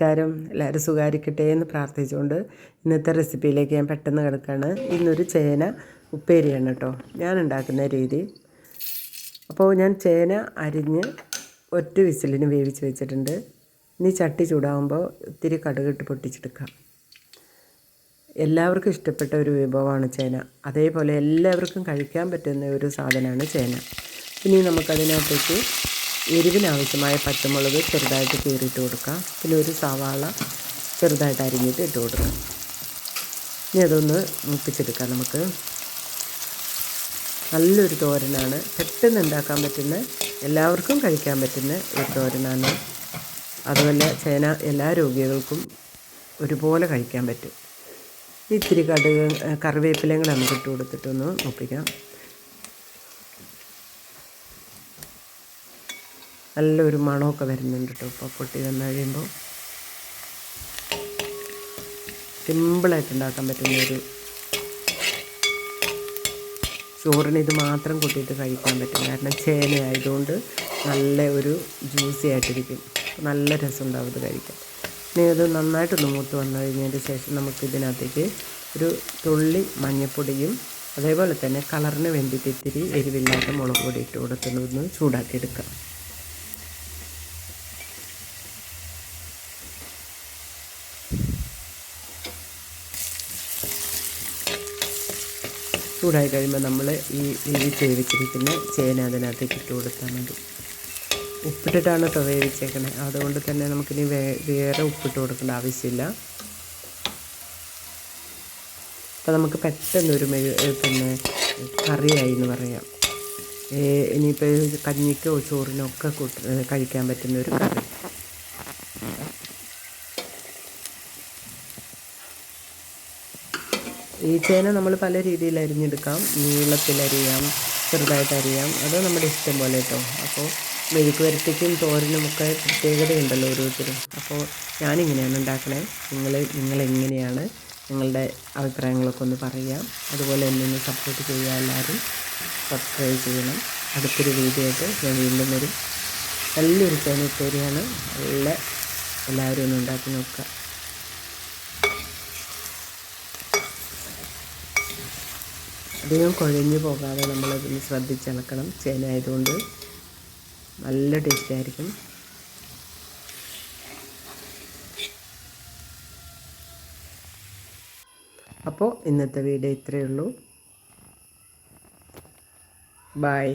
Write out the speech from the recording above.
നമസ്കാരം. എല്ലാവരും സുഖാരിക്കട്ടെ എന്ന് പ്രാർത്ഥിച്ചുകൊണ്ട് ഇന്നത്തെ റെസിപ്പിയിലേക്ക് ഞാൻ പെട്ടെന്ന് കിടക്കുകയാണ്. ഇന്നൊരു ചേന ഉപ്പേരിയാണ് കേട്ടോ. ഞാൻ ഉണ്ടാക്കുന്ന രീതി. അപ്പോൾ ഞാൻ ചേന അരിഞ്ഞ് ഒറ്റ വിസിലിന് വേവിച്ച് വെച്ചിട്ടുണ്ട്. ഇനി ചട്ടി ചൂടാകുമ്പോൾ ഒത്തിരി കടുകിട്ട് പൊട്ടിച്ചെടുക്കാം. എല്ലാവർക്കും ഇഷ്ടപ്പെട്ട ഒരു വിഭവമാണ് ചേന. അതേപോലെ എല്ലാവർക്കും കഴിക്കാൻ പറ്റുന്ന ഒരു സാധനമാണ് ചേന. ഇനി നമുക്കതിനകത്തേക്ക് എരിവിനാവശ്യമായ പച്ചമുളക് ചെറുതായിട്ട് കീറിയിട്ട് കൊടുക്കുക പിന്നെ ഒരു സവാള ചെറുതായിട്ട് അരിഞ്ഞിട്ട് ഇട്ട് കൊടുക്കുക ഇനി അതൊന്ന് മുപ്പിച്ചെടുക്കാം നമുക്ക്. നല്ലൊരു തോരനാണ്. പെട്ടെന്ന് ഉണ്ടാക്കാൻ പറ്റുന്ന എല്ലാവർക്കും കഴിക്കാൻ പറ്റുന്ന ഒരു തോരനാണ്. അതുപോലെ ചേന എല്ലാ രോഗികൾക്കും ഒരുപോലെ കഴിക്കാൻ പറ്റും. ഇത്തിരി കടുക് കറിവേപ്പിലയും കൂടെ നമുക്ക് ഇട്ട് കൊടുത്തിട്ടൊന്ന് മുപ്പിക്കാം. നല്ലൊരു മണമൊക്കെ വരുന്നുണ്ട് കേട്ടോ ഇപ്പോൾ പൊട്ടി വന്നു കഴിയുമ്പോൾ സിമ്പിളായിട്ട് ഉണ്ടാക്കാൻ പറ്റുന്ന ഒരു ചോറിന് ഇത് മാത്രം കൂട്ടിയിട്ട് കഴിക്കാൻ പറ്റും കാരണം ചേന ആയതുകൊണ്ട് നല്ല ഒരു ജ്യൂസി ആയിട്ടിരിക്കും. നല്ല രസമുണ്ടാവും ഇത് കഴിക്കാൻ. ഇനി അത് നന്നായിട്ടൊന്ന് മൂത്ത് വന്നു കഴിഞ്ഞതിന് ശേഷം നമുക്ക് ഇതിനകത്തേക്ക് ഒരു തുള്ളി മഞ്ഞൾപ്പൊടിയും അതേപോലെ തന്നെ കളറിന് വേണ്ടിയിട്ട് ഇത്തിരി എരിവില്ലാത്ത മുളക് പൊടി ഇട്ട് കൊടുത്തൊന്ന് ചൂടാക്കി എടുക്കാം. ചൂടായി കഴിയുമ്പോൾ നമ്മൾ ഈ വേവിച്ച് വേവിച്ചിരിക്കുന്ന ചേന അതിനകത്തേക്ക് ഇട്ട് കൊടുത്താൽ മതി. ഉപ്പിട്ടിട്ടാണ് കേട്ടോ വേവിച്ചേക്കണേ. അതുകൊണ്ട് തന്നെ നമുക്കിനി വേ വേറെ ഉപ്പിട്ട് കൊടുക്കേണ്ട ആവശ്യമില്ല. അപ്പം നമുക്ക് പെട്ടെന്നൊരു മെഴു പിന്നെ കറിയായി എന്ന് പറയാം. ഇനിയിപ്പോൾ കഞ്ഞിക്കോ ചോറിനോ ഒക്കെ കൂട്ട് കഴിക്കാൻ പറ്റുന്ന ഒരു കറി. ഈ ചേന നമ്മൾ പല രീതിയിൽ അരിഞ്ഞെടുക്കാം. നീളത്തിലരിയാം ചെറുതായിട്ട് അരിയാം. അത് നമ്മുടെ ഇഷ്ടം പോലെ കേട്ടോ. അപ്പോൾ മെഴുക്ക് വരട്ടിക്കും തോരനും ഒക്കെ പ്രത്യേകതയുണ്ടല്ലോ ഓരോരുത്തരും. അപ്പോൾ ഞാനിങ്ങനെയാണ് ഉണ്ടാക്കണേ. നിങ്ങൾ നിങ്ങളെങ്ങനെയാണ് നിങ്ങളുടെ അഭിപ്രായങ്ങളൊക്കെ ഒന്ന് പറയാം അതുപോലെ എന്നെ ഒന്ന് സപ്പോർട്ട് ചെയ്യുക എല്ലാവരും. സബ്സ്ക്രൈബ് ചെയ്യണം. അടുത്തൊരു വീഡിയോ ഞാൻ വീണ്ടും വരും. നല്ലൊരു ചേന ഉപ്പേരിയാണ് നല്ല എല്ലാവരും ഒന്ന് ഉണ്ടാക്കി നോക്കുക. അധികം കുഴഞ്ഞു പോകാതെ നമ്മളതിന് ശ്രദ്ധിച്ചിളക്കണം ചേന ആയതുകൊണ്ട് നല്ല ടേസ്റ്റ് ആയിരിക്കും. അപ്പോൾ ഇന്നത്തെ വീഡിയോ ഇത്രയേ ഉള്ളൂ. ബായ്